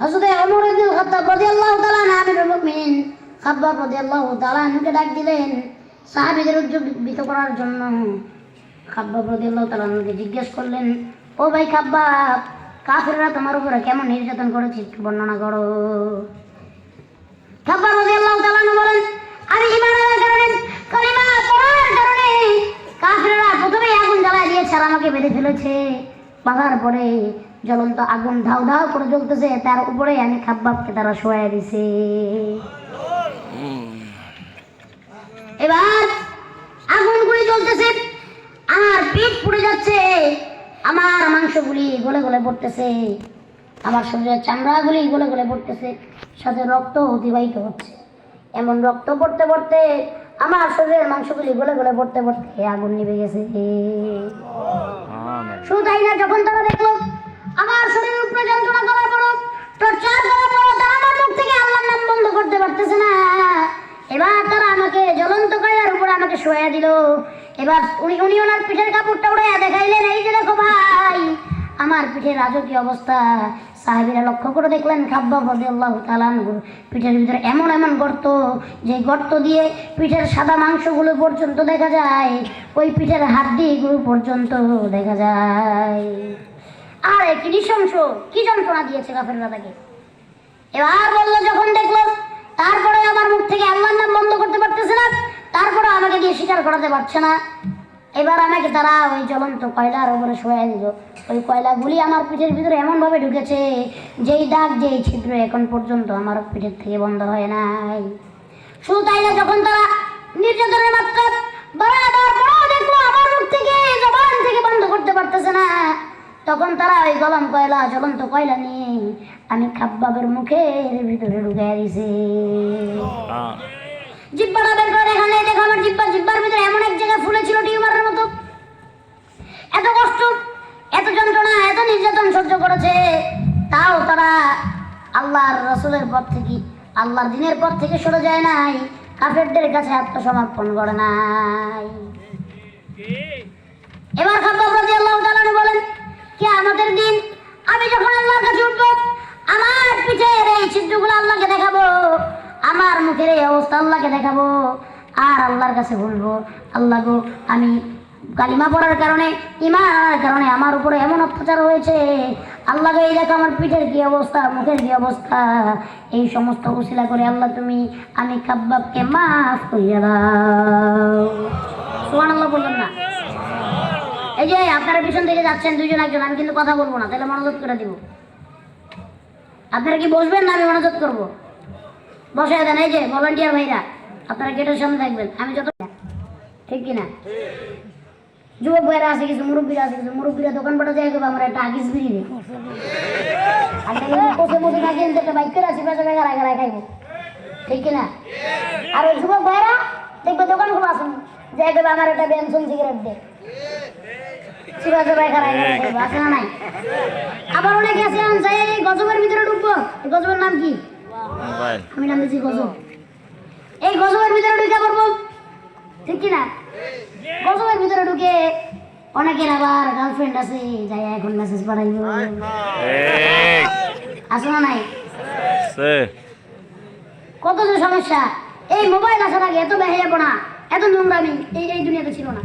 হযরত ওমর ইবনে খাত্তাব রাদিয়াল্লাহু তাআলা আমিরুল মুমিনিন খাব্বাব রাদিয়াল্লাহু তাআলা আনহুকে ডাক দিলেন সাহাবীদের উজ্জীবিত করার জন্য। খাব্বাব রাদিয়াল্লাহু তাআলা আনহুকে জিজ্ঞেস করলেন, ও ভাই খাব্বাব, কাফিররা তোমার উপরে কেমন নির্যাতন করেছে বর্ণনা করো। খাব্বাব রাদিয়াল্লাহু তাআলা বলেন, আমি ঈমান আনার কারণে, কালিমা পড়ার কারণে কাফিররা প্রথমে আগুন জ্বালায় দিয়েছে আর আমাকে বেঁধে ফেলেছে। বাঁধার পরে জ্বলন্ত আগুন ধাউ ধাউ করে জ্বলতেছে তার উপরে আমি খাব্বাবকে তারা শোয়া দিছে। এবার আগুনগুলি জ্বলতেছে আমার পেট পুড়ে যাচ্ছে আমার মাংসগুলি গলে গলে পড়তেছে আমার শরীরের চামড়াগুলি গলে গলে পড়তেছে সাথে রক্ত অতিবাহিত হচ্ছে। এমন রক্ত পড়তে পড়তে আমার শরীরের মাংসগুলি গলে গলে পড়তে পড়তে আগুন নিভে গেছে। শুধু তাই না যখন তারা আমার শরীরের উপরে যন্ত্রণা করার পরও টর্চার করার পরও তারা আমার মুখ থেকে আল্লাহর নাম বন্ধ করতে পারতেছে না। এবার তারা আমাকে জ্বলন্ত কয়লার উপরে আমাকে শোয়া দিল। এবার উনি উনি ওনার পিঠের কাপড়টা উড়ে দেখাইলেন, এই যে দেখো ভাই, আমার পিঠের রাজকীয় অবস্থা। সাহেবেরা লক্ষ্য করে দেখলেন খাব্বা বদে আল্লাহ তালানগুর পিঠের ভিতরে এমন এমন গর্ত যে গর্ত দিয়ে পিঠের সাদা মাংসগুলো পর্যন্ত দেখা যায়, ওই পিঠের হাড্ডিগুলো পর্যন্ত দেখা যায়। আর, কি নৃশংস? কি যন্ত্রণা দিয়েছে কাফেররা তাকে এবার বলল যখন দেখল, তারপরে আমার মুখ থেকে আল্লাহর নাম বন্ধ করতে পারতেছে না, তারপরে আমাকে দিয়ে স্বীকার করাতে পারছে না। এবার আমাকে তারা ওই জ্বলন্ত কয়লার ওপরে শোয়া দিল। ওই কয়লাগুলি আমার পিঠের ভিতরে এমনভাবে ঢুকেছে, যেই দাগ, যেই ছিদ্র এখন পর্যন্ত আমার পিঠের থেকে বন্ধ হয় নাই। শুধু তাই না যখন তারা নির্যাতনের মাত্রা দেখল আমার মুখ থেকে জবান থেকে বন্ধ করতে পারতেছে না। তখন তারা ওই গলম কয়লা জ্বলন্ত কয়লা নিয়ে আমি খাব্বাবের মুখের ভিতরে ঢুকে দিছে। জিব্বাটা বের করে এখানে দেখো আমার জিব্বা জিব্বার ভিতরে এমন এক জায়গায় ফুলে ছিল টিউমারের মতো। এত কষ্ট এত যন্ত্রণা এত নির্যাতন সহ্য করেছে। তাও তারা আল্লাহর রসুলের পথ থেকে আল্লাহর দিনের পথ থেকে সরে যায় নাই। কাফেরদের কাছে আত্মসমর্পণ করে নাই। এবার খাব্বাব রাদিয়াল্লাহু তাআলা বলেন কি আমাদের দিন আমি যখন আল্লাহর কাছে উঠবো আমার পিঠের এই ছিদ্রগুলো আল্লাহকে দেখাবো আমার মুখের এই অবস্থা আল্লাহকে দেখাবো আর আল্লাহর কাছে বলব আল্লাহ গো আমি কালিমা পড়ার কারণে ইমান আনার কারণে আমার উপরে এমন অত্যাচার হয়েছে। আল্লাহ গো, এই দেখো আমার পিঠের কি অবস্থা মুখের কি অবস্থা। এই সমস্ত উসিলা করে আল্লাহ তুমি আমি কাব্বাবকে মাফ করিয়া দাও। সুবহান আল্লাহ বললেন না। এই যে, আপনারা পিছন থেকে যাচ্ছেন, দুইজন, একজন, আমি কিন্তু কথা বলব না, তাহলে মনোযোগ করে দিব। আপনারা কি বসবেন না আমি মনোযোগ করব? বসে দেন, এই যে ভলান্টিয়ার ভাইরা, আপনারা গেটের সামনে থাকবেন, আমি যত ঠিক কি না যুবক ভাইরা আছে, কিছু মুরব্বীরা আছে, কিছু মুরব্বীরা দোকান পাটা যাই করব আমরা একটা আগিস বিড়ি আর যুবক ভাইরা, দেখবে দোকান খোলা আছে, যাই করবে আমার একটা বেনসন সিগারেট দে। আছে না নাই? আবার অনেকে আছে এই গজবের ভিতরে ঢুকবো। গজবের নাম কি? আমি নাম দিয়েছি গজব। এই গজবের ভিতরে ঢুকে পড়ব। ঠিক কি না গজবের ভিতরে ঢুকে অনেকের আবার গার্লফ্রেন্ড আছে যাই এখন মেসেজ পাঠাইব। আছে না নাই? কত যে সমস্যা। এই মোবাইল আসার আগে এত বেহাইয়া পড়া এত নোংরামি এই এই দুনিয়াতে ছিল না।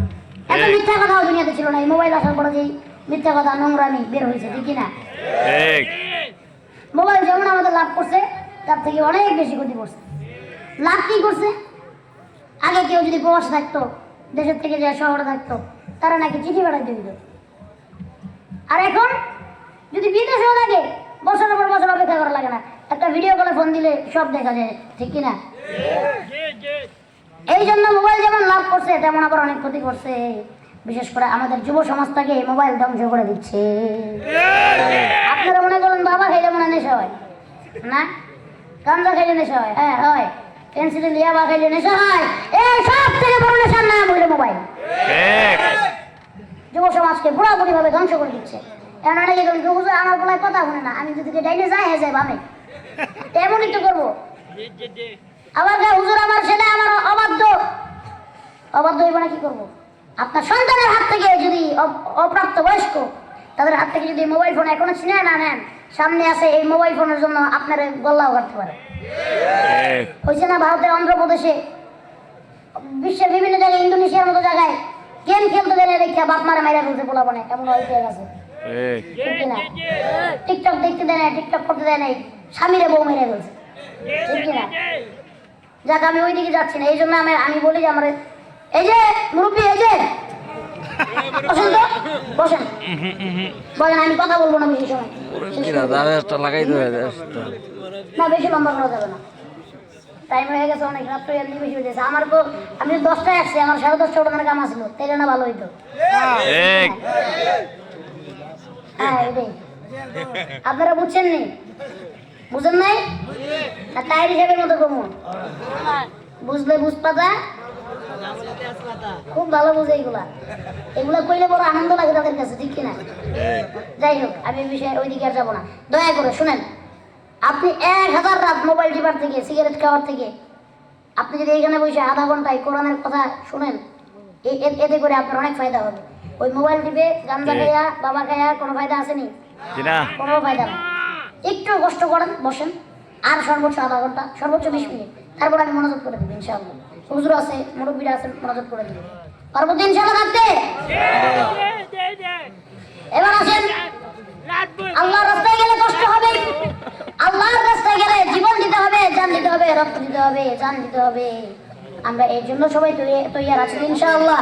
এত মিথ্যা কথাও দুনিয়াতে ছিল না এই মোবাইল আসার পরে যেই মিথ্যা কথা নোংরামি বের হয়েছে ঠিক কি না মোবাইল যেমন আমাদের লাভ করছে তার থেকে অনেক বেশি ক্ষতি করছে। লাভ কি করছে? আগে কেউ যদি প্রবাসে থাকতো দেশের থেকে যে শহরে থাকতো তারা নাকি চিঠি পাঠাইতে দিত। আর এখন যদি বিদেশেও লাগে বছরের পর বছর অপেক্ষা করা লাগে না। একটা ভিডিও কলে ফোন দিলে সব দেখা যায় ঠিক কি না এই জন্য মোবাইল যেমন লাভ করছে, তেমন আবার অনেক ক্ষতি করছে। বিশেষ করে আমাদের যুব সমাজটাকে মোবাইল ধ্বংস করে দিচ্ছে। আপনারা মনে করেন, বাবা খেলে মনে নেশা হয়, না? গাঞ্জা খাইলে নেশা হয় হ্যাঁ হয়। পেন্সিলে লিয়াবা খাইলে নেশা হয়। এই সব থেকে বড় নেশার নাম হইল মোবাইল। যুব সমাজকে পুরোপুরি ভাবে ধ্বংস করে দিচ্ছে। এখন অনেকে বলেন হুজুর, আমার বলায় কথা শুনে না। আমি যদি ডাইনে যাই হয়ে যাই বামে। তেমনই তো করব। আবার হুজুর, আমার ছেলে আমার অবাধ্য। অবাধ্য হইব না, কি করব? আপনার সন্তানের হাত থেকে যদি অপ- অপ্রাপ্ত বয়স্ক, তাদের হাত থেকে যদি মোবাইল ফোন এখনও ছিনে না নেন, সামনে আছে এই মোবাইল ফোনের জন্য আপনার গল্লাও কাটতে পারে। হয়েছে না ভারতের অন্ধ্রপ্রদেশে বিশ্বের বিভিন্ন জায়গায়, ইন্দোনেশিয়ার মতো জায়গায় গেম খেলতে না দেখে বাপ মারা মাইরা ফেলছে পোলা বনে এমন হয়েছে গেছে টিকটক দেখতে দেয় না টিকটক করতে দেয় নাই, স্বামীরে বউ মেরে ফেলছে। ঠিক কিনা? যাক আমি ওই দিকে যাচ্ছি না। এই জন্য আমি আমি বলি যে আমার এই যে মুরব্বী এই যে। বসেন তো বসেন। বলেন আমি কথা বলব না বেশি সময়। লাগাই না বেশি লম্বা করা যাবে না। টাইম হয়ে গেছে অনেক রাত্রে এমনি বেশি হয়ে গেছে আমার তো আমি তো দশটায় আসছি আমার সাড়ে দশটা ওটা কাম আসলো তাইলে না ভালো হইতো। ঠিক হ্যাঁ এটাই। আপনারা বুঝছেন নি? বুঝেন নাই? না টাইর হিসাবের মতো কমন বুঝলে বুঝ পাতা খুব ভালো বুঝে এগুলা। এগুলা কইলে বড় আনন্দ লাগে তাদের কাছে ঠিক কিনা? যাই হোক আমি বিষয়ে ওইদিকে আর যাব না। দয়া করে শুনেন আপনি এক হাজার রাত মোবাইল টিপার থেকে সিগারেট খাওয়ার থেকে আপনি যদি এখানে বসে আধা ঘন্টায় কোরআনের কথা শুনেন এতে করে আপনার অনেক ফায়দা হবে। ওই মোবাইল টিপে ঠিক। খাইয়া বাবা খাইয়া কোনো ফায়দা আসেনি না। কোনো ফায়দা নেই। একটু কষ্ট করেন বসেন। আর সর্বোচ্চ আধা ঘণ্টা সর্বোচ্চ বিশ মিনিট। তারপর আমি মনোযোগ করে দেবো ইনশাআল্লাহ। হুজুর আছে মুরব্বীরা আছে মনোযোগ করে দেবো। পার্বতী ইনশাআল্লাহ থাকতে? এবার আসেন। আল্লাহর রাস্তায় গেলে কষ্ট হবে। আল্লাহর রাস্তায় গেলে জীবন দিতে হবে জান দিতে হবে রক্ত দিতে হবে জান দিতে হবে। আমরা এই জন্য সবাই তৈয়ার আছি ইনশাআল্লাহ।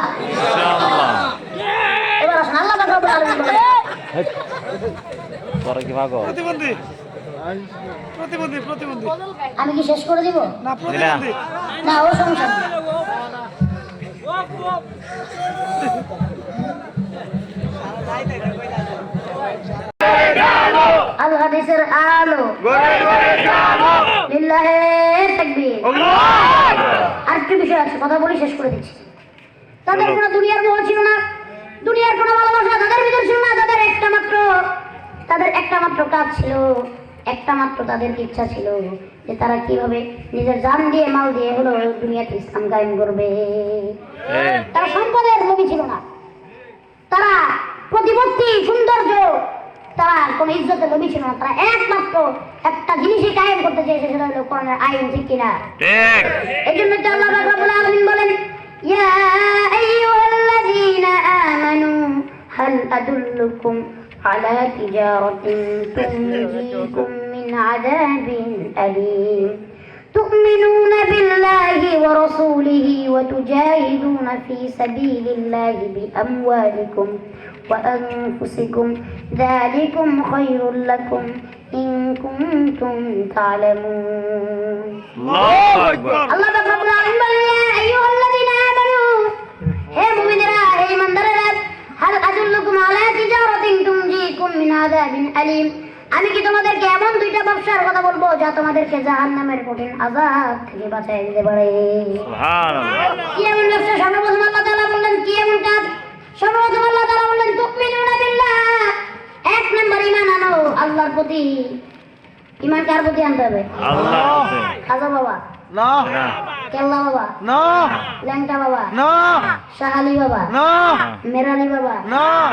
এবার আসেন আল্লাহ আলামিন তোরা কি ভাগো প্রতিবন্ধী। প্রতিবন্ধী প্রতিবন্ধী। আমি কি শেষ করে দিব? না প্রতিবন্ধী। না ও সমস্যা আল হাদিসের আলো। লিল্লাহে তাকবীর। আর একটু বিষয় আছে কথা বলি শেষ করে দিচ্ছি। তাদের কোনো দুনিয়ার মোহ ছিল না। দুনিয়ার কোনো ভালোবাসা তাদের ভিতর ছিল না তাদের একটা মাত্র তাদের একটা মাত্র কাজ ছিল একটা মাত্র তাদের ইচ্ছা ছিল যে তারা কীভাবে নিজের জান দিয়ে মাল দিয়ে হলো দুনিয়াতে ইসলাম কায়েম করবে। তারা সম্পদের লোভী ছিল না। তারা প্রতিপত্তি সৌন্দর্য তারা কোনো ইজ্জতের লোভী ছিল না। তারা একমাত্র একটা জিনিসই কায়েম করতে চেয়েছে সেটা হলো কোরআনের আইন ঠিক কিনা ঠিক। এই জন্য তো আল্লাহ পাক রব্বুল আলামিন বলেন ইয়া আইয়ুহাল্লাযীনা আমানু হাল আদুল্লুকুম على تجارة تنجيكم من عذاب أليم. تؤمنون بالله ورسوله وتجاهدون في سبيل الله بأموالكم وأنفسكم. ذلكم خير لكم إن كنتم تعلمون. الله أكبر. الله أكبر. يا أيها الذين آمنوا هم مؤمنين هي من درجات. হাল আদুল্লুকুম আলা তিজারাতিন তুনজিকুম মিন আযাবিন আলীম আমি কি তোমাদেরকে এমন দুইটা ব্যবসার কথা বলব যা তোমাদেরকে জাহান্নামের কঠিন আযাব থেকে বাঁচিয়ে দিতে পারে? সুবহানাল্লাহ। কি এমন ব্যবসা? সর্বপ্রথম আল্লাহ তাআলা বললেন কি এমন কাজ? সর্বপ্রথম আল্লাহ তাআলা বললেন তুমিনুনা বিল্লাহ। এক নম্বর ঈমান আনো আল্লাহর প্রতি। ঈমান কার প্রতি আনতে হবে? আল্লাহ খাজা বাবা না। না। কেল্লা বাবা। না। ল্যাংটা বাবা। না। শাহালি বাবা। না। মেরালি বাবা। না।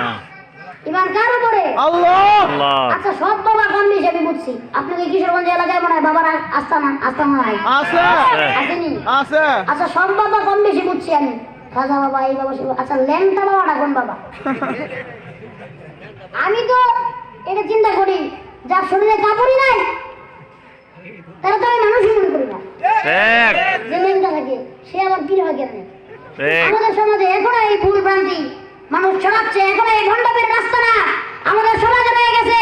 ইমান কার উপরে? আল্লাহ। আল্লাহ। আচ্ছা সব বাবা কম বেশি আমি বুঝছি আপনাকে কিশোরগঞ্জ এলাকায় মনে হয়? বাবার আ- আস্থানা আস্থানা নাই? আছে। আসেনি? আছে। আচ্ছা সব বাবা কম বেশি বুঝছি আমি খাজা বাবা এই বাবা। আচ্ছা ল্যাংটা বাবাটা কোন বাবা? আমি তো এটা চিন্তা করি। যার শরীরে কাপড়ই নাই তারা তো মানুষই মনে করি না। যে ল্যাংটা থাকে সে আবার পীর হয় কেন আমাদের সমাজে এখনও এই ভুল ভ্রান্তি। মানুষ ছড়াচ্ছে এখনও এই ভণ্ডপীর রাস্তা না। আমাদের সমাজে রয়ে গেছে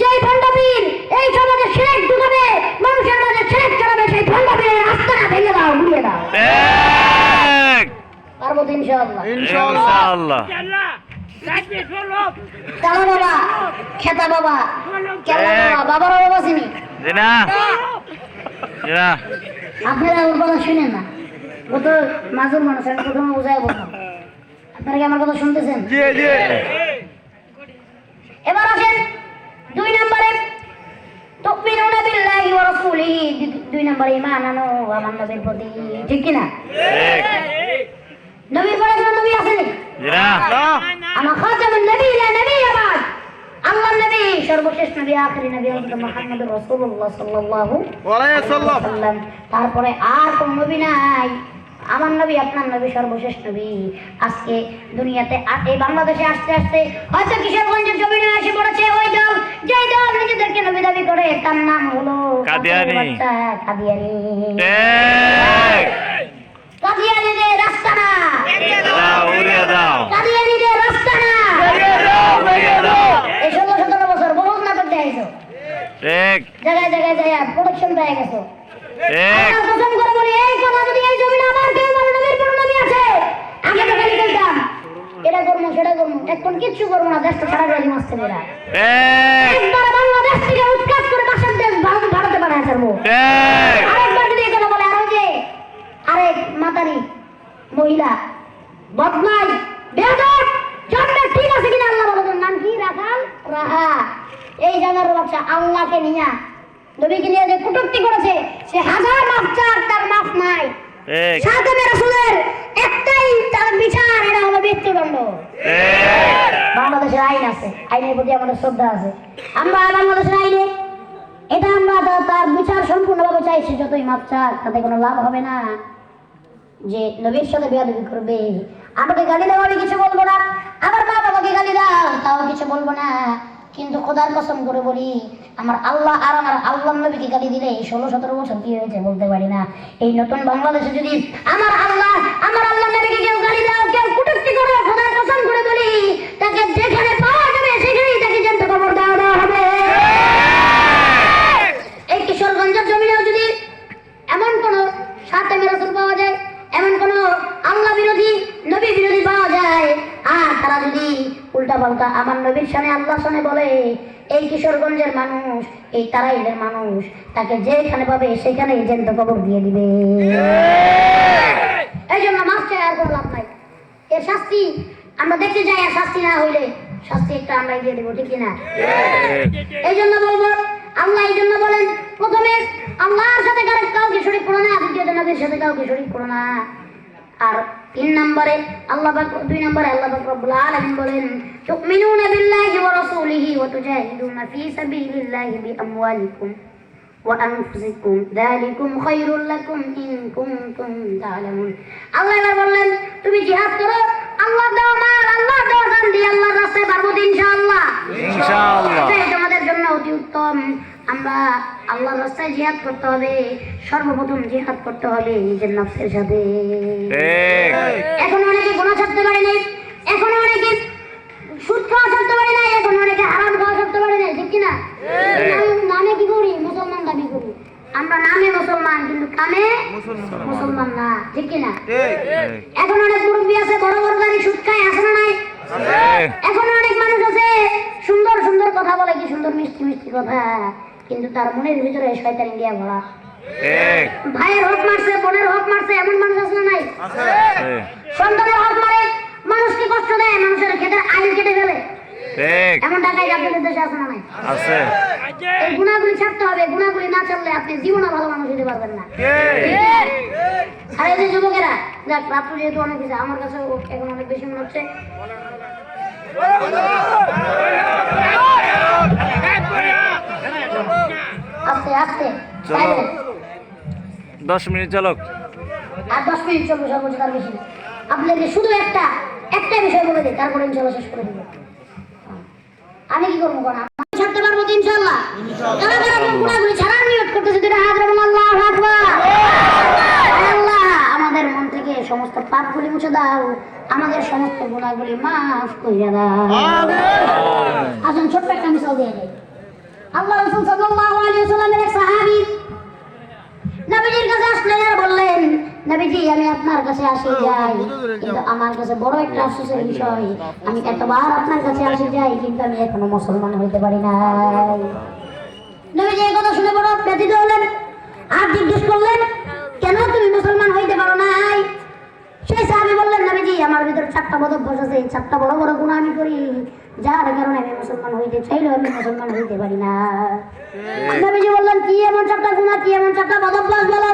যে ভণ্ডপীর এই সমাজে শেখ ঢুকাবে মানুষের মাঝে শেখ চড়াবে সেই ভণ্ডপীরের রাস্তাটা ভেঙে দাও ঘুরিয়ে দাও। ঠিক পারব তো ইনশাআল্লাহ। ইনশাআল্লাহ। ইনশাআল্লাহ চালা বাবা খেতা বাবা কেলা বাবা বাবারও বাবা চিনি। না আপনারা ওর কথা শুনেন না। ও তো মাজুর মানুষ আমি প্রথমে বোঝাই বললাম আপনারা কি আমার কথা শুনতেছেন? জি জি। এবার আসেন দুই নম্বরে। তুমিনুনা বিল্লাহি ওয়া রাসূলিহি। দুই নম্বরে ঈমান আনো আমার নবীর প্রতি। ঠিক কি না নবীর পরে কোনো নবী আসেনি জি না না আমার খাতামুন নবী লা নবী আবাদ আল্লাহ নবী সর্বশেষ নবী আখরি নবী হযরত মুহাম্মদ রাসূলুল্লাহ সাল্লাল্লাহু ওয়ালাইসাল্লাম সাল্লাম তারপরে আর কোন নবী নাই। আমার নবী আপনার নবী সর্বশেষ নবী। আজকে দুনিয়াতে এই বাংলাদেশে আসতে আসতে হয়তো কিশোরগঞ্জের জমিনে এসে পড়েছে ওই দল। যে দল নিজেদেরকে নবী দাবি করে তার নাম হলো কাদিয়ানি। কাদিয়ানি কাদিয়ানিদের রাস্তা না কাদিয়ানিদের রাস্তা না এই ষোলো সতেরো বছর বহুত নাটক দেখাইছো ঠিক জায়গায় জায়গায় যায় প্রোডাকশন পেয়ে গেছো। ঠিক কসম করে বলি এই কথা যদি এই জমিনে আমার কেউ বলে নবীর কোনো নবী আছে। আমি তো খালি কইতাম এটা করব সেটা করব। এখন কিচ্ছু করব না দেশটা গাড়ি মাসতে মেয়েরা ঠিক একবার বাংলাদেশ থেকে উৎখাত করে পাশের দেশ ভারত পাঠায় ছাড়বো আরেকবার যদি এই কথা বলে আর যে আরেক মাতারি মহিলা বদমাই বেদক জন্মের ঠিক আছে কিনা আল্লাহ বলে তোর নাম কি রাখাল রাহা এই বাচ্চা আল্লাহকে নিয়া নবীকে নিয়ে যে কটূক্তি করেছে সে হাজার মাফ চার তার মাফ নাই। সাথে রাসূলের একটাই তার বিচার এটা হলো মৃত্যুদণ্ড। বাংলাদেশের আইন আছে আইনের প্রতি আমাদের শ্রদ্ধা আছে। আমরা বাংলাদেশের আইনে এটা আমরা তার বিচার সম্পূর্ণভাবে চাইছি যতই মাপ চাক তাতে কোনো লাভ হবে না। যে নবীর সাথে বেয়াদবি করবে আমাকে গালি দাও আমি কিছু বলব না আমার মা বাবাকে গালি দাও তাও কিছু বলব না। কিন্তু খোদার কসম করে বলি, আমার আল্লাহ আর আমার আল্লাহ নবীকে গালি দিলে এই ষোলো, সতেরো বছর কি হয়েছে বলতে পারি না। এই নতুন বাংলাদেশে যদি আমার আল্লাহ আমার আল্লাহ নবীকে কেউ গালি দাও, কেউ কুটুক্তি করো, খোদার কসম করে বলি উল্টা পাল্টা আমার নবীর সামনে আল্লাহ সামনে বলে এই কিশোরগঞ্জের মানুষ এই তারাইলের মানুষ তাকে যেখানে পাবে সেখানেই জেন্ত কবর দিয়ে দিবে। এই! জন্য মাছ চাই আর কোনো লাভ নাই। এর শাস্তি আমরা দেখতে যাই আর শাস্তি না হইলে শাস্তি একটা আমরাই দিয়ে দেবো ঠিক না এই জন্য বলব আল্লাহ এই জন্য বলেন প্রথমে আল্লাহর সাথে কারও কাউকে শরীক করো না দ্বিতীয়ত নবীর সাথে কাউকে শরীক করো না। আর তিন নম্বরে আল্লাহ দুই নম্বরে আল্লাহ রব্বুল আলামিন বলেন তুমিনুনা বিল্লাহি ওয়া রাসূলিহি ওয়া তুজাহিদুনা ফি সাবিলিল্লাহি বিআমওয়ালিকুম ওয়া আনফুসিকুম। যালিকুম খায়রুল লাকুম ইন কুনতুম তা'লামুন। আল্লাহ এবার বললেন তুমি জিহাদ করো আল্লাহ দাও মাল আল্লাহ দাও জান দিয়ে আল্লাহর রাস্তায় পারব ইনশাআল্লাহ। ইনশাআল্লাহ। তোমাদের জন্য অতি উত্তম। আমরা আল্লাহর রাস্তায় জিহাদ করতে হবে সর্বপ্রথম জিহাদ করতে হবে নিজের নফসের সাথে। ঠিক। এখন অনেকে গোনা ছাড়তে পারে নাই এখন অনেকে সুদ খাওয়া ছাড়তে পারে নাই এখন অনেকে হারাম খাওয়া ছাড়তে পারে নাই ঠিক কিনা? নাম- নামে কি করি? মুসলমান দাবি করি। আমরা নামে মুসলমান কিন্তু কামে মুসলমান। না ঠিক কিনা? ঠিক। এখন অনেক মুরব্বী আছে বড় বড় গাড়ি সুদ খায় আছে না নাই? ঠিক এখন অনেক মানুষ আছে সুন্দর সুন্দর কথা বলে কি সুন্দর মিষ্টি মিষ্টি কথা। কিন্তু তার মনের ভিতরে শয়তান ইন্ডিয়া ভরা। ভাইয়ের হক মারছে বোনের হক মারছে এমন মানুষ আছে না নাই? সন্তানের হক মারে মানুষকে কষ্ট দেয়? মানুষের ক্ষেতের আইন কেটে ফেলে। ঠিক এমন টাকায় আপনাদের দেশে আছে না নাই? আছে। এই গুণাগুলি ছাড়তে হবে গুণাগুলি না ছাড়লে আপনি জীবনে ভালো মানুষ হতে পারবেন না। আর এই যে যুবকেরা যাক রাত্র যেহেতু অনেক কিছু আমার কাছে এখন অনেক বেশি মনে হচ্ছে। আস্তে আস্তে চলো। দশ মিনিট চলো। আর দশ মিনিট চলবে সর্বোচ্চ তার বেশি আপনাকে শুধু একটা একটা বিষয় বলে দিই তারপরে ইনশাল্লাহ শেষ করে দিব। আমি কি করব কোন আমি ছাড়তে পারব তো ইনশাল্লাহ? কারা কারা গুণাগুলি ছাড়ার নিয়ত করতেছে দুটো হাত রাখুন আল্লাহ আল্লাহ আমাদের মন থেকে সমস্ত পাপগুলি মুছে দাও। আমাদের সমস্ত গুণাগুলি মাফ কইরা দাও। আসুন ছোট্ট একটা মিশাল দিয়ে যাই। আল্লাহ রসুল আলাইহি এক সাহাবী নবীজির কাছে আসলেন আর বললেন নবীজি আমি আপনার কাছে আসি যাই। কিন্তু আমার কাছে বড় একটা আফসোসের বিষয়। আমি এতবার আপনার কাছে আসি যাই কিন্তু আমি এখনও মুসলমান হইতে পারি নাই। নবীজি এই কথা শুনে বড় ব্যথিত হলেন আর জিজ্ঞেস করলেন কেন তুমি মুসলমান হইতে পারো নাই? সেই সাহাবি বললেন নবীজি আমার ভিতরে চারটা বদ অভ্যাস আছে। এই চারটা বড় বড় গুণ আমি করি। যার কারণে আমি মুসলমান হইতে চাইলেও আমি মুসলমান হইতে পারি না। নবীজি বললেন কি এমন চারটা গুণ কি এমন চারটা বদ অভ্যাস বলো?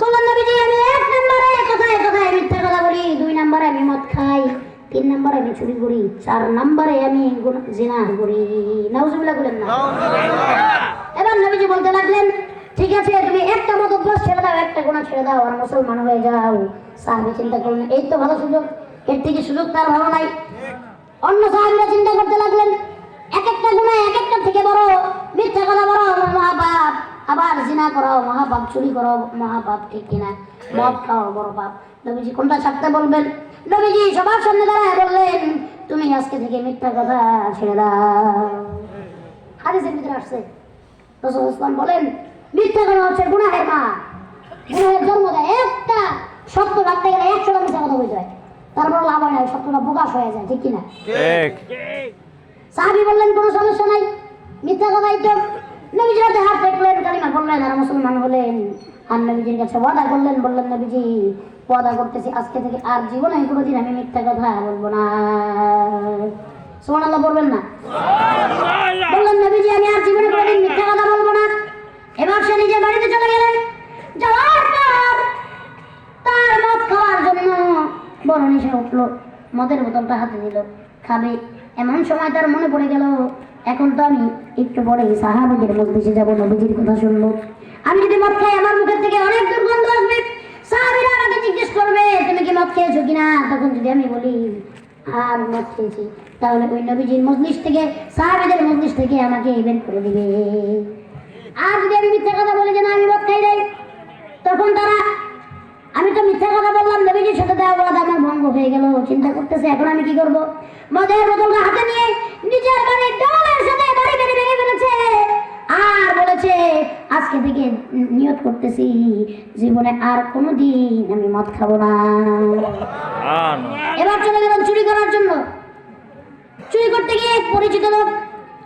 বললেন নবীজি আমি এক নম্বরে কথায় কথায় মিথ্যা কথা বলি। দুই নম্বরে আমি মদ খাই তিন নম্বরে আমি চুরি করি চার নম্বরে আমি জিনা করি। নাউজুবিল্লাহ বলেন না। এবার নবীজি বলতে লাগলেন ঠিক আছে তুমি একটা মত অভ্যাস ছেড়ে দাও একটা গুণা ছেড়ে দাও আর মুসলমান হয়ে যাও। সাহাবি চিন্তা করলেন এই তো ভালো সুযোগ। এর থেকে সুযোগ তার ভালো নাই। অন্য সাহাবিরা চিন্তা করতে লাগলেন এক একটা গুণা এক একটা থেকে বড়। মিথ্যা কথা বড় মহাপাপ। আবার জিনা করো, মহাপাপ, চুরি করো, মহাপাপ ঠিক কিনা? মদ খাও, বড় পাপ। নবীজি কোনটা ছাড়তে বলবেন? নবীজি সবার সামনে দাঁড়ায় বললেন, তুমি আজকে থেকে মিথ্যা কথা ছেড়ে দাও। হাদিসের ভিতরে আসছে। রসুল ইসলাম বলেন, মিথ্যা কথা হচ্ছে গুনাহের মা। গুনাহের জন্ম দেয় একটা, সত্য রাখতে গেলে একশোটা মিথ্যা কথা বলতে হয়। তারপর লাভ হয় না সত্যটা প্রকাশ হয়ে যায় ঠিক কিনা? ঠিক। সাহাবি বললেন কোনো সমস্যা নাই মিথ্যা কথাই তো। নবীজির হাতে হাত দেখলেন কালিমা বললেন আর মুসলমান হলেন আর নবীজির কাছে ওয়াদা করলেন বললেন নবীজি ওয়াদা করতেছি আজকে থেকে আর জীবনে কোনোদিন আমি মিথ্যা কথা বলব না। সোমান আল্লাহ বলবেন না? বললেন নবীজি আমি আর জীবনে কোনোদিন মিথ্যা কথা বলব না। এবার সে নিজের বাড়িতে চলে গেলেন বড় নেশা উঠল, মদের বোতলটা হাতে দিল। খাবে, এমন সময় তার মনে পড়ে গেল, এখন তো আমি একটু পরে সাহাবিদের মজলিসে যাব, নবীজির কথা শুনব। আমি যদি মদ খাই, আমার মুখের থেকে অনেক দুর্গন্ধ আসবে। সাহাবিরা আমাকে জিজ্ঞেস করবে, তুমি কি মদ খেয়েছো কিনা? তখন যদি আমি বলি আর মদ খেয়েছি। তাহলে ওই নবীজির মজলিস থেকে, সাহাবিদের মজলিস থেকে আমাকে করে দিবে। আর যদি আমি মিথ্যা কথা বলি যে না, আমি মদ খাই তখন তারা আমি তো মিথ্যা কথা বললাম নবীজির সাথে দেওয়া বলা আমার ভঙ্গ হয়ে গেল। চিন্তা করতেছে এখন আমি কি করব? মদের বোতলটা হাতে নিয়ে নিজের বাড়ির ডলের সাথে বাড়ি বেড়ে ফেলেছে। আর বলেছে আজকে থেকে নিয়ত করতেছি জীবনে আর কোনোদিন আমি মদ খাব না। এবার চলে গেলেন চুরি করার জন্য। চুরি করতে গিয়ে পরিচিত লোক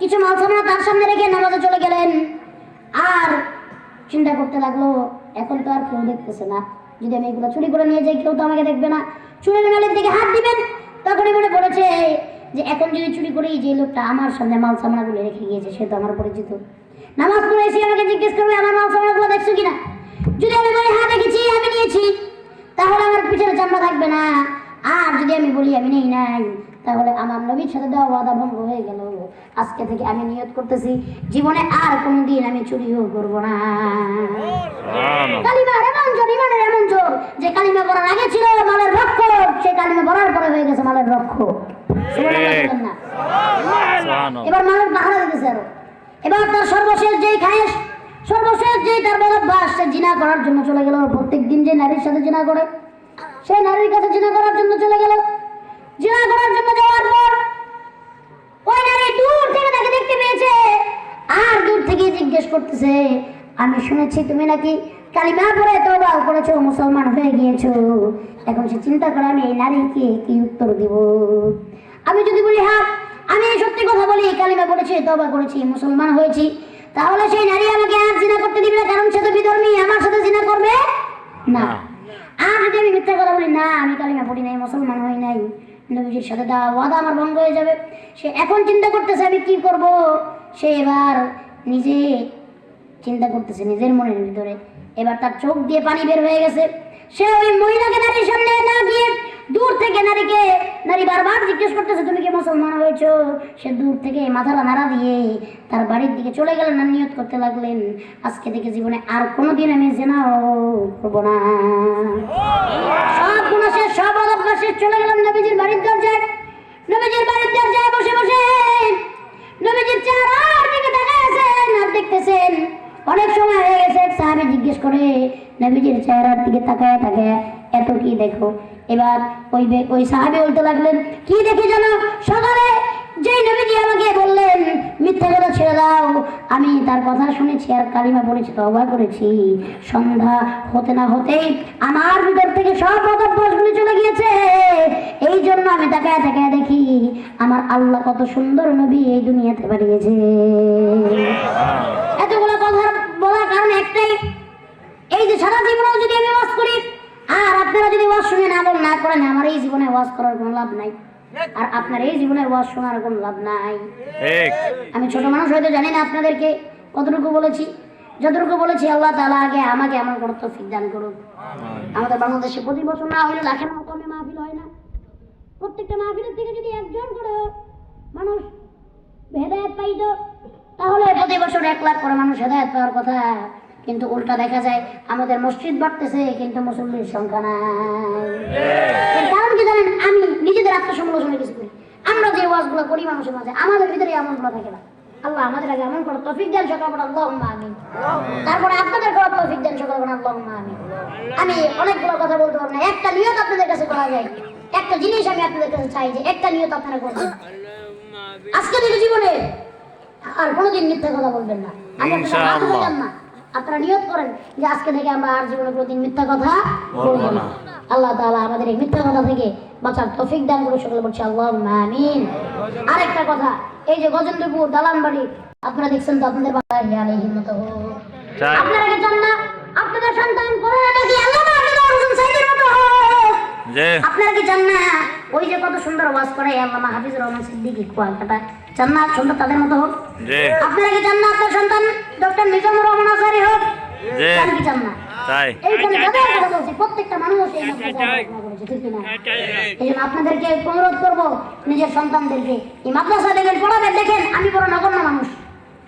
কিছু মাল সামনা তার সামনে রেখে নামাজে চলে গেলেন। আর চিন্তা করতে লাগল এখন তো আর কেউ দেখতেছে না। যদি আমি এগুলো চুরি করে নিয়ে যাই কেউ তো আমাকে দেখবে না। চুরি নালের দিকে হাত দিবেন? তখনই মনে পড়েছে যে এখন যদি চুরি করি, যে লোকটা আমার সামনে মাল সামলাগুলো রেখে গিয়েছে, সে তো আমার পরিচিত। নামাজ পড়ে এসে আমাকে জিজ্ঞেস করবে, আমার মাল সামনাগুলো দেখছ কিনা? যদি আমি বলি হ্যাঁ দেখেছি, আমি নিয়েছি। তাহলে আমার পিছনে চামড়া থাকবে না। আর যদি আমি বলি, আমি নেই, নাই। তাহলে আমার নবীর সাথে দেওয়া ওয়াদা ভঙ্গ হয়ে গেল। আজকে থেকে আমি নিয়ত করতেছি জীবনে আর কোনোদিন আমি চুরিও করব না। আন কালিমা এমন জোর ইমানের এমন জোর যে কালিমা পড়ার আগে ছিল মালের রক্ষক সে কালিমা পড়ার পরে হয়ে গেছে মালের সুবহানাল্লাহ এবার মালের পাহারা দিতেছে আরও। এবার তার সর্বশেষ যেই খায়েশ সর্বশেষ যেই তার বলবাস সে জিনা করার জন্য চলে গেল। প্রত্যেক দিন যে নারীর সাথে জিনা করে সে নারীর কাছে জিনা করার জন্য চলে গেল। জিনা করার জন্য যাওয়ার পর ওই নারী দূর থেকে তাকে দেখতে পেয়েছে। আর দূর থেকে জিজ্ঞেস করতেছে আমি শুনেছি তুমি নাকি কালিমা পরে তওবা করেছ মুসলমান হয়ে গিয়েছো। এখন সে চিন্তা করে আমি এই নারীকে কি উত্তর দিব? আমি যদি বলি হ্যাঁ আমি সত্যি কথা বলি কালিমা পড়েছি তওবা করেছি মুসলমান হয়েছি। তাহলে সেই নারী আমাকে আর জিনা করতে দিবে না কারণ সে তো বিধর্মী আমার সাথে জিনা করবে না। আর যদি আমি মিথ্যা কথা বলি না আমি কালিমা পড়ি নাই মুসলমান হই নাই। নবীজির সাথে দেওয়া ওয়াদা আমার ভঙ্গ হয়ে যাবে। সে এখন চিন্তা করতেছে আমি কি করব? সে এবার নিজে চিন্তা করতেছে নিজের মনের ভিতরে। এবার তার চোখ দিয়ে পানি বের হয়ে গেছে। সে ওই মহিলাকে দাঁড়িয়ে সামনে না গিয়ে দূর থেকে নারীকে, নারী বারবার জিজ্ঞেস করতেছে, তুমি কি মুসলমান হয়েছো? সে দূর থেকে মাথাটা নাড়া দিয়ে তার বাড়ির দিকে চলে গেলেন আর নিয়ত করতে লাগলেন। আজকে থেকে জীবনে আর কোনোদিন আমি জেনাও করব না। সব গুণা শেষ চলে গেলাম নবীজির বাড়ির দরজায়। নবীজির বাড়ির দরজায় বসে বসে নবীজির চেহারার দিকে তাকাইছেন আর দেখতেছেন অনেক সময় হয়ে গেছে। সাহাবী জিজ্ঞেস করে, নবীজির চেহারার দিকে তাকায় তাকায় এত কি দেখো? এবার ওই ওই সাহাবী বলতে লাগলেন, কি দেখে জানো? সকালে যেই নবীজি আমাকে বললেন, মিথ্যা কথা ছেড়ে দাও। আমি তার কথা শুনেছি আর কালিমা পড়েছি তবা করেছি। সন্ধ্যা হতে না হতেই আমার ভিতর থেকে সব অদভ্যাসগুলি চলে গিয়েছে। এই জন্য আমি তাকায় তাকায় দেখি, আমার আল্লাহ কত সুন্দর নবী এই দুনিয়াতে পাঠিয়েছে এতগুলো কথা বলার কারণ একটাই, এই যে সারা জীবনে যদি আমি ওয়াজ করি আর আপনারা যদি ওয়াজ শুনে না আমল না করেন আমার এই জীবনে ওয়াজ করার কোনো লাভ নাই। আর আপনার এই জীবনে ওয়াজ শোনার কোনো লাভ নাই। ঠিক। আমি ছোট মানুষ হয়তো জানি না আপনাদেরকে কতটুকু বলেছি। যতটুকু বলেছি আল্লাহ তালা আগে আমাকে আমার কোনো তৌফিক দান করুক। আমাদের বাংলাদেশে প্রতি বছর না হলে লাখের মতো আমি মাহফিল হয় না। প্রত্যেকটা মাহফিলের থেকে যদি একজন করে মানুষ হেদায়ত পাইত তাহলে প্রতি বছর এক লাখ করে মানুষ হেদায়ত পাওয়ার কথা। কিন্তু উল্টা দেখা যায় আমাদের মসজিদ বাড়তেছে কিন্তু মুসল্লির সংখ্যা নাই। কারণ কি জানেন? আমি নিজেদের আত্মসমালোচনা কিছু করি। আমরা যে ওয়াজগুলো করি মানুষের মাঝে আমাদের ভিতরে থাকে না। আল্লাহ আমাদের আগে এমন করো তফিক দেন করে আল্লাহ আমিন। তারপরে আপনাদের করার তফিক দেন করে আল্লাহ আমিন। আমি অনেকগুলো কথা বলতে পারব না। একটা নিয়ত আপনাদের কাছে করা যায়। একটা জিনিস আমি আপনাদের কাছে চাই যে একটা নিয়ত আপনারা করবেন আজকে থেকে জীবনে আর কোনোদিন মিথ্যা কথা বলবেন না। আমি না আপনারা নিয়ত করেন যে আজকে থেকে আমরা আর জীবনে কোনোদিন মিথ্যা কথা বলব না। আল্লাহ তাআলা আমাদের এই মিথ্যা কথা থেকে বাঁচার তৌফিক দান করে সকলে বলছি আল্লাহ আমিন। আরেকটা কথা এই যে গজেন্দ্রপুর দালানবাড়ি আপনারা দেখছেন তো আপনাদের বাসায় আলাইহির হিম্মত হোক আপনারা কি চান না? আপনাদের সন্তান করোনা নাকি আল্লাহ আপনাদের হোসেন সাইদের মতো। হোক যে। আপনারা কি চান না? ওই যে কত সুন্দর ওয়াজ করে আল্লামা হাফিজুর রহমান সিদ্দিকী কুয়াকাটা চান না সুন্দর তাদের মতো হোক। আপনারা কি চান না আপনার সন্তান? ডক্টর নিজামুর রহমান আসারি হোক। জি। চান কি চান না বলছি প্রত্যেকটা মানুষ এই জন্য আপনাদেরকে অনুরোধ করব নিজের সন্তানদেরকে এই মাদ্রাসা দেখেন পড়াবেন দেখেন আমি বড় নগণ্য মানুষ।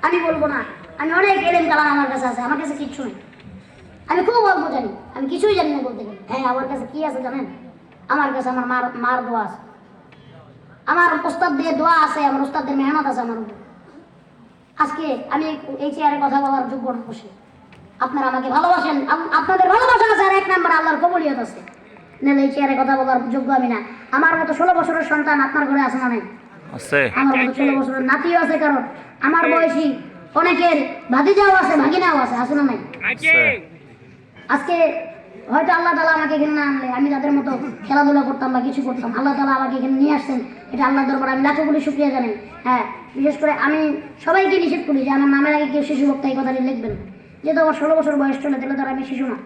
আমি বলব না। আমি অনেক এলেম কালাম আমার কাছে আছে আমার কাছে কিচ্ছু নেই। আমি খুব অল্প জানি আমি কিছুই জানি না বলতে গেলে। হ্যাঁ আমার কাছে কি আছে জানেন? আমার কাছে আমার মার মার দোয়া আছে। আমার ওস্তাদ দিয়ে দোয়া আছে আমার ওস্তাদের মেহনত আছে আমার উপর। আজকে আমি এই- এই চেয়ারে কথা বলার যোগ্য না বসে। আপনারা আমাকে ভালোবাসেন আপনাদের ভালোবাসা আছে আর এক নাম্বার আল্লাহর কবুলিয়ত আছে। নাহলে এই চেয়ারে কথা বলার যোগ্য আমি না। আমার মতো ষোলো বছরের সন্তান আপনার ঘরে আছে না নাই? আমার মতো ষোলো বছরের নাতিও আছে কারণ আমার বয়সী অনেকের ভাতিজাও আছে ভাগিনাও আছে আছে না নাই? আজকে হয়তো আল্লাহ তালা আমাকে এখানে না আনলে আমি তাদের মতো খেলাধুলা করতাম বা কিছু করতাম আল্লাহ তালা আমাকে এখানে নিয়ে আসছেন এটা আল্লাহ দরবার আমি লাখো কোটি শুক্রিয়া জানাই। হ্যাঁ বিশেষ করে আমি সবাইকে নিষেধ করি যে আমার নামের আগে কেউ শিশু বক্তা এই কথাটি লিখবেন। যেহেতু আমার ষোলো বছর বয়স চলে তাহলে তো আর আমি শিশু না।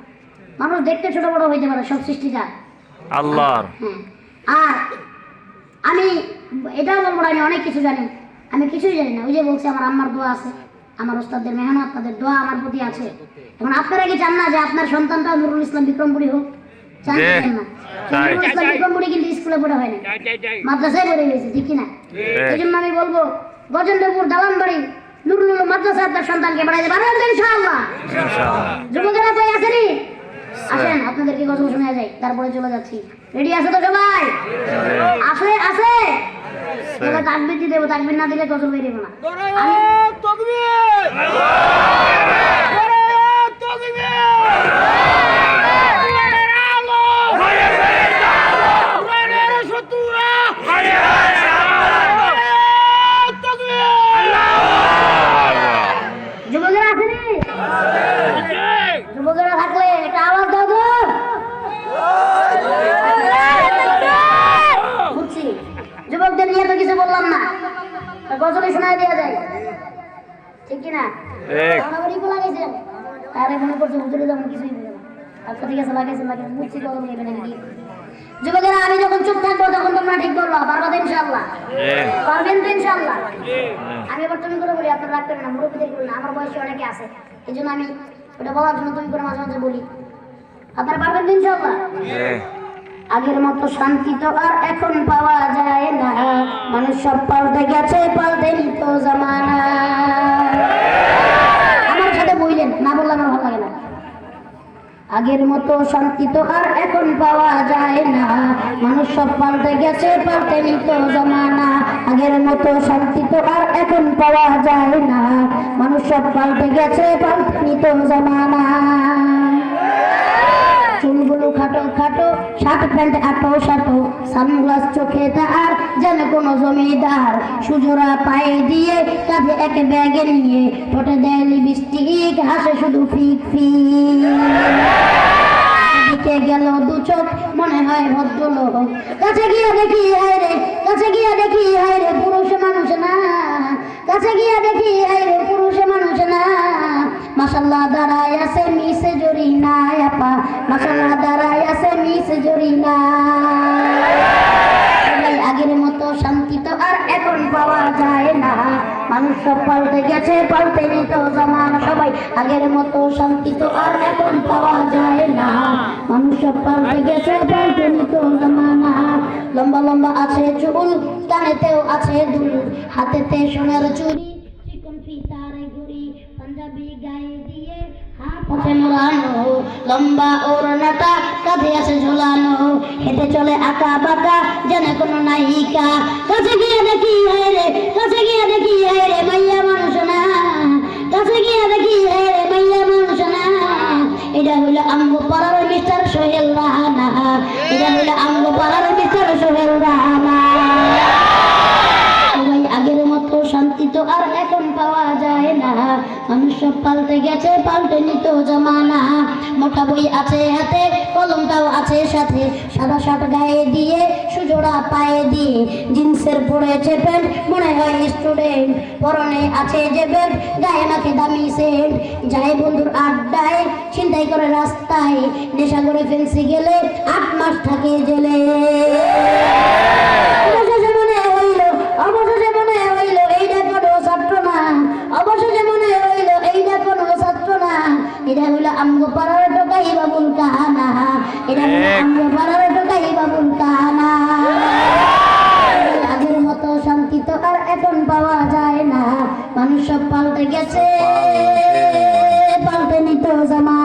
মানুষ দেখতে ছোট বড় হইতে পারে সব সৃষ্টিকার। আল্লাহর। হ্যাঁ আর আমি এটাও বলব আমি অনেক কিছু জানি। আমি কিছুই জানি না ওই যে বলছি আমার আম্মার দোয়া আছে। আমার ওস্তাদের মেহনত তাদের দোয়া আমার প্রতি আছে। এখন আপনারা কি চান না যে আপনার সন্তানটা নুরুল ইসলাম বিক্রমপুরি হোক? চান কি জি, চান না। নুরুল ইসলাম বিক্রমপুরি কিন্তু স্কুলে পড়ে হয় না মাদ্রাসায় পড়ে গেছে ঠিক কিনা এই জন্য আমি বলব গজেন্দ্রপুর দালানবাড়ি নুরুল মাদ্রাসা আপনার সন্তানকে বাড়াইতে পারবেন তো ইনশাআল্লাহ। ইনশাআল্লাহ। যুবকেরা কই আসেনি আসেন আপনাদেরকে গজল শোনা যায় তারপরে চলে যাচ্ছি। রেডি আছে তো সবাই? আছে আছে? এবার তাকবির দিয়ে দেবো তাকবির না দিলে গজল বেরিয়ে না। আমি যুবকেরা আসেনি যুবকেরা থাকলে একটা আওয়াজ দাও তো বুঝছি যুবকদের নিয়ে তো কিছু বললাম না তা গজলে শোনায় দেওয়া যায় ঠিক কিনা ঠিক। বাড়াবাড়ি লাগাইছেন তারে মনে করছে হুজুরে যেমন কিছুই বলে আচ্ছা ঠিক আছে লাগাইছেন লাগাইছেন বুঝছি গজল নেবে নাকি যুবকেরা আমি যখন চুপ থাকব তখন তোমরা ঠিক করব পারবা তো ইনশাল্লাহ পারবেন তো ইনশাল্লাহ আমি এবার তুমি করে বলি আপনারা রাখবেন না মুরব্বীদের বলি না আমার বয়সে অনেকে আছে। এই জন্য আমি ওটা বলার জন্য তুমি করে মাঝে মাঝে বলি। আপনারা পারবেন তো ইনশাল্লাহ জি আগের মতো শান্তি তো আর এখন পাওয়া যায় না। মানুষ সব পাল্টে গেছে, পাল্টেনি তো জামানা। আমার সাথে বইলেন, না বললে আমার ভালো লাগে না। আগের মতো শান্তি তো আর এখন পাওয়া যায় না। মানুষ সব পাল্টে গেছে, পাল্টেনি তো জামানা। আগের মতো শান্তি তো আর এখন পাওয়া যায় না। মানুষ সব পাল্টে গেছে পাল্টে নিত জামানা। খাটো খাটো শার্ট প্যান্ট আটো শাটো সানগ্লাস চোখে তার যেন কোনো জমিদার। সুজোরা পায়ে দিয়ে কাঁধে এক ব্যাগে নিয়ে ঠোঁটে দেয় লিপস্টিক, হাসে শুধু ফিক ফিক। দিকে গেল দু চোখ, মনে হয় ভদ্রলোক। কাছে গিয়ে দেখি, হায় রে, কাছে গিয়ে দেখি, হায় রে, পুরুষ মানুষ না। কাছে গিয়ে দেখি, হায় রে, পুরুষ মানুষ না। মাসাল্লাহ দাঁড়ায় আছে মিসে জরি না আপা। মাসাল্লাহ দাঁড়ায় আছে মিসে জরি না আগের মতো শান্তি তো আর এখন পাওয়া যায় না। মানুষ সব পাল্টে গেছে, পাল্টে নিত জমান সবাই। আগের মতো শান্তি তো আর এখন পাওয়া যায় না। মানুষ সব পাল্টে গেছে, পাল্টে নিত জমানা। লম্বা লম্বা আছে চুল, কানেতেও আছে দুল। হাতেতে সোনার চুড়ি আছে মোড়ানো, লম্বা ওড়নাটা কাঁধে আছে ঝোলানো। হেঁটে চলে আঁকা বাঁকা যেন কোনো নায়িকা। কাছে গিয়ে দেখি, হায় রে, কাছে গিয়ে দেখি, হায় রে, মাইয়া মানুষ না। কাছে গিয়ে দেখি, হায় রে, মাইয়া মানুষ না। এটা হইল আঙ্গ পাড়ার মিস্টার সোহেল রাহানা এটা হইল আঙ্গ পাড়ার মিস্টার সোহেল রাহানা সব পাল্টে গেছে পাল্টে নিত জামানা। মোটা বই আছে হাতে কলমটাও আছে সাথে। সাদা শার্ট গায়ে দিয়ে সুজোড়া পায়ে দিয়ে। জিন্সের পরেছে প্যান্ট মনে হয় স্টুডেন্ট। পরনে আছে যে ব্যান্ড গায়ে নাকে দামি সেন্ট যায় বন্ধুর আড্ডায় চিন্তাই করে রাস্তায়। নেশা করে ফেন্সি গেলে আট মাস থাকে জেলে। এটা হলো আমগো পরার টোকাই বাবুল কাহানা এটা হলো আমগো পরার টোকাই বাবুল কাহানা আগের মতো শান্তি তো আর এখন পাওয়া যায় না। মানুষ সব পাল্টে গেছে। পাল্টে নিত জামা।